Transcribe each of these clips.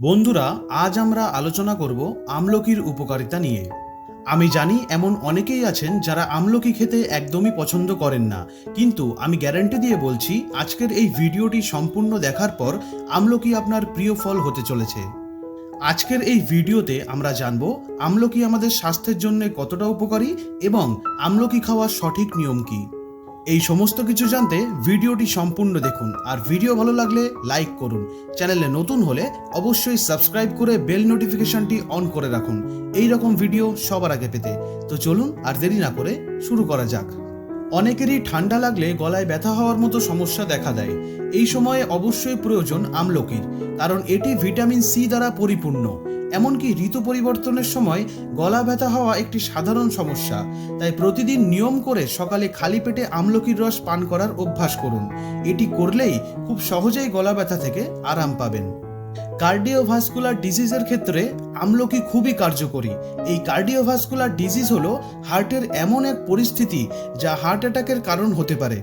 বন্ধুরা, আজ আমরা আলোচনা করব আমলকির উপকারিতা নিয়ে। আমি জানি এমন অনেকেই আছেন যারা আমলকি খেতে একদমই পছন্দ করেন না, কিন্তু আমি গ্যারান্টি দিয়ে বলছি, আজকের এই ভিডিওটি সম্পূর্ণ দেখার পর আমলকি আপনার প্রিয় ফল হতে চলেছে। আজকের এই ভিডিওতে আমরা জানব আমলকি আমাদের স্বাস্থ্যের জন্য কতটা উপকারী এবং আমলকি খাওয়ার সঠিক নিয়ম কী। এই সমস্ত কিছু জানতে ভিডিওটি সম্পূর্ণ দেখুন আর ভিডিও ভালো লাগলে লাইক করুন। চ্যানেলে নতুন হলে অবশ্যই সাবস্ক্রাইব করে বেল নোটিফিকেশনটি অন করে রাখুন। এই রকম ভিডিও সবার আগে পেতে। তো চলুন আর দেরি না করে শুরু করা যাক। অনেকেরই ঠান্ডা লাগলে গলায় ব্যথা হওয়ার মতো সমস্যা দেখা দেয়। এই সময়ে অবশ্যই প্রয়োজন আমলকির, কারণ এটি ভিটামিন সি দ্বারা পরিপূর্ণ। এমনকি ঋতু পরিবর্তনের সময় গলা ব্যথা হওয়া একটি সাধারণ সমস্যা। তাই প্রতিদিন নিয়ম করে সকালে খালি পেটে আমলকির রস পান করার অভ্যাস করুন। এটি করলেই খুব সহজেই গলা ব্যথা থেকে আরাম পাবেন। কার্ডিওভাস্কুলার ডিজিজের ক্ষেত্রে আমলকি খুবই কার্যকরী। এই কার্ডিওভাস্কুলার ডিজিজ হলো হার্টের এমন এক পরিস্থিতি যা হার্ট অ্যাটাকের কারণ হতে পারে।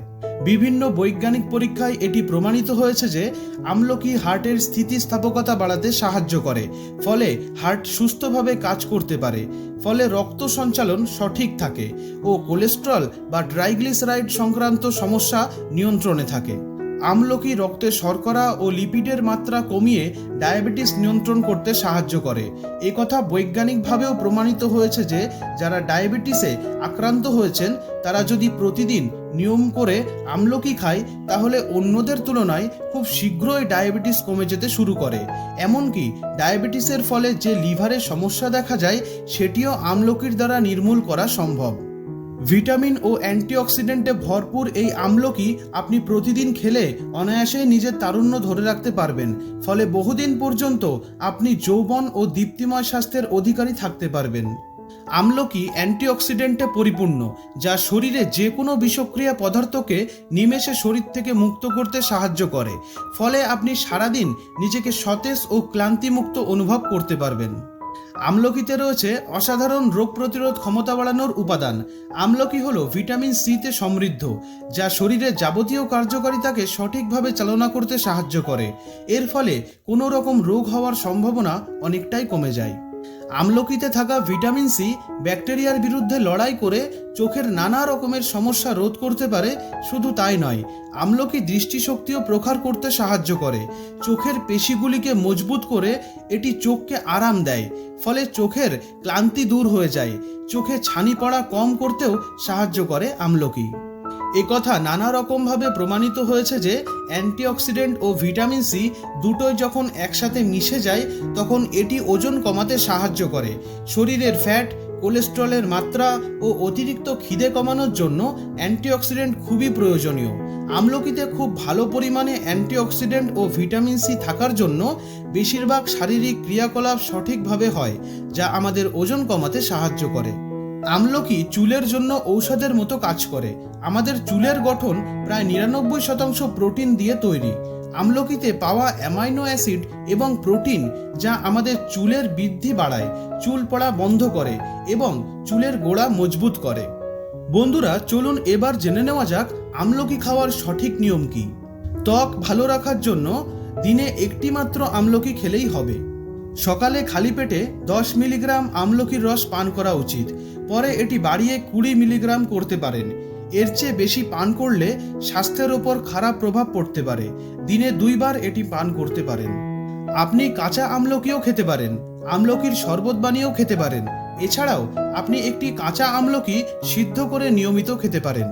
বিভিন্ন বৈজ্ঞানিক পরীক্ষায় এটি প্রমাণিত হয়েছে যে আমলকি হার্টের স্থিতিস্থাপকতা বাড়াতে সাহায্য করে, ফলে হার্ট সুস্থভাবে কাজ করতে পারে, ফলে রক্ত সঞ্চালন সঠিক থাকে ও কোলেস্ট্রল বা ট্রাইগ্লিসারাইড সংক্রান্ত সমস্যা নিয়ন্ত্রণে থাকে। আমলকি রক্তে শর্করা ও লিপিডের মাত্রা কমিয়ে ডায়াবেটিস নিয়ন্ত্রণ করতে সাহায্য করে। এ কথা বৈজ্ঞানিকভাবেও প্রমাণিত হয়েছে যে, যারা ডায়াবেটিসে আক্রান্ত হয়েছেন, তারা যদি প্রতিদিন নিয়ম করে আমলকি খায়, তাহলে অন্যদের তুলনায় খুব শীঘ্রই ডায়াবেটিস কমে যেতে শুরু করে। এমনকি ডায়াবেটিসের ফলে যে লিভারে সমস্যা দেখা যায়, সেটিও আমলকির দ্বারা নির্মূল করা সম্ভব। ভিটামিন ও অ্যান্টিঅক্সিডেন্টে ভরপুর এই আমলকি আপনি প্রতিদিন খেলে অনায়াসেই নিজের তারুণ্য ধরে রাখতে পারবেন। ফলে বহুদিন পর্যন্ত আপনি যৌবন ও দীপ্তিময় স্বাস্থ্যের অধিকারী থাকতে পারবেন। আমলকি অ্যান্টিঅক্সিডেন্টে পরিপূর্ণ, যা শরীরে যে কোনো বিষক্রিয়া পদার্থকে নিমেষে শরীর থেকে মুক্ত করতে সাহায্য করে। ফলে আপনি সারাদিন নিজেকে সতেজ ও ক্লান্তিমুক্ত অনুভব করতে পারবেন। আমলকিতে রয়েছে অসাধারণ রোগ প্রতিরোধ ক্ষমতা বাড়ানোর উপাদান। আমলকি হলো ভিটামিন সিতে সমৃদ্ধ, যা শরীরের যাবতীয় কার্যকারিতাকে সঠিকভাবে চালনা করতে সাহায্য করে। এর ফলে কোনো রকম রোগ হওয়ার সম্ভাবনা অনেকটাই কমে যায়। আমলকিতে থাকা ভিটামিন সি ব্যাকটেরিয়ার বিরুদ্ধে লড়াই করে চোখের নানা রকমের সমস্যা রোধ করতে পারে, শুধু তাই নয়, আমলকি দৃষ্টিশক্তিও প্রখার করতে সাহায্য করে। চোখের পেশিগুলিকে মজবুত করে এটি চোখকে আরাম দেয় ফলে চোখের ক্লান্তি দূর হয়ে যায়। চোখে ছানি পড়া কম করতেও সাহায্য করে আমলকি। এ কথা নানা রকমভাবে প্রমাণিত হয়েছে যে, অ্যান্টিঅক্সিডেন্ট ও ভিটামিন সি দুটোই যখন একসাথে মিশে যায়, তখন এটি ওজন কমাতে সাহায্য করে। শরীরের ফ্যাট কোলেস্ট্রলের মাত্রা ও অতিরিক্ত খিদে কমানোর জন্য অ্যান্টিঅক্সিডেন্ট খুবই প্রয়োজনীয়। আমলকিতে খুব ভালো পরিমাণে অ্যান্টিঅক্সিডেন্ট ও ভিটামিন সি থাকার জন্য বেশিরভাগ শারীরিক ক্রিয়াকলাপ সঠিকভাবে হয়, যা আমাদের ওজন কমাতে সাহায্য করে। আমলকি চুলের জন্য ঔষধের মতো কাজ করে। আমাদের চুলের গঠন প্রায় নিরানব্বই শতাংশ প্রোটিন দিয়ে তৈরি। আমলকিতে পাওয়া অ্যামাইনো অ্যাসিড এবং প্রোটিন যা আমাদের চুলের বৃদ্ধি বাড়ায়, চুল পড়া বন্ধ করে এবং চুলের গোড়া মজবুত করে। বন্ধুরা, চলুন এবার জেনে নেওয়া যাক আমলকি খাওয়ার সঠিক নিয়ম কি। ত্বক ভালো রাখার জন্য দিনে একটি মাত্র আমলকি খেলেই হবে। সকালে খালি পেটে দশ মিলিগ্রাম আমলকির রস পান করা উচিত। পরে এটি বাড়িয়ে কুড়ি মিলিগ্রাম করতে পারেন। এর চেয়ে বেশি পান করলে স্বাস্থ্যের ওপর খারাপ প্রভাব পড়তে পারে। দিনে দুইবার এটি পান করতে পারেন। আপনি কাঁচা আমলকিও খেতে পারেন, আমলকির শরবত বানিয়েও খেতে পারেন। এছাড়াও আপনি একটি কাঁচা আমলকি সিদ্ধ করে নিয়মিত খেতে পারেন।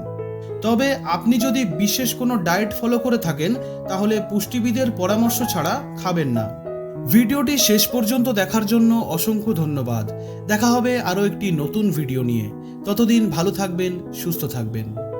তবে আপনি যদি বিশেষ কোনো ডায়েট ফলো করে থাকেন, তাহলে পুষ্টিবিদের পরামর্শ ছাড়া খাবেন না। ভিডিওটি শেষ পর্যন্ত দেখার জন্য অসংখ্য ধন্যবাদ। দেখা হবে আরও একটি নতুন ভিডিও নিয়ে। ততদিন ভালো থাকবেন সুস্থ থাকবেন।